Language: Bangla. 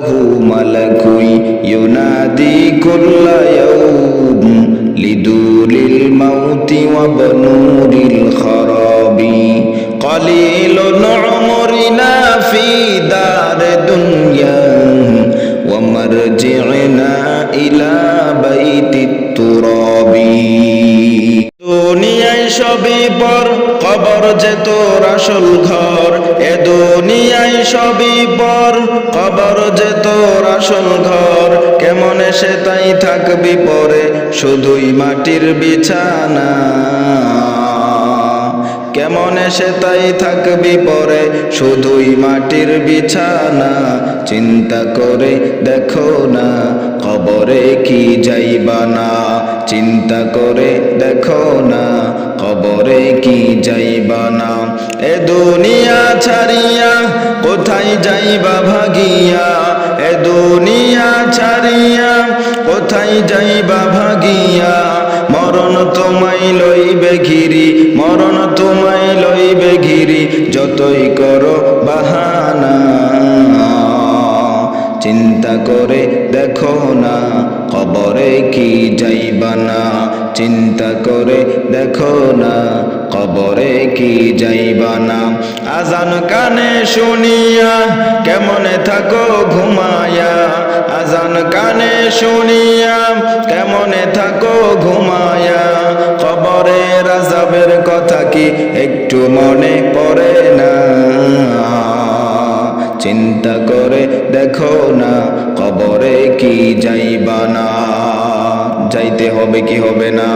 ملك ينادي كل يوم لدور الموت وبنور الخراب قليل عمرنا في دار دنيا ومرجعنا إلى بيت التراب دنيا شبي بر কবর যে তোর আসল ঘর, এ দুনিয়ায় সবই পর। কবর যে তোর আসল ঘর, কেমন সে তাই থাকবি পরে। শুধুই মাটির বিছানা, কেমন সে তাই থাকবি পরে। শুধুই মাটির বিছানা, চিন্তা করে দেখো না কবরে কি যাইবা না। যাইবা না। এ দুনিয়া ছাড়িয়া কোথায় যাইবা ভাগিয়া? এ দুনিয়া ছাড়িয়া কোথায় যাইবা ভাগিয়া? মরণ তোমায় লইবে ঘিরি, মরণ তোমায় লইবে ঘিরি, যতই করো বাহানা। চিন্তা করে দেখো না, কবরে কি যাইবা চিন্তা করে দেখো না, কবরে কি যাইবা না। আজান কানে শুনিয়া কেমনে থাকো ঘুমায়া আজান কানে শুনিয়া কেমনে থাকো ঘুমায়া কবরে রাজাবের কথা কি একটু মনে পড়ে না? চিন্তা করে দেখো না, কবরে কি যাইবা না। যাইতে হবে কি হবে না?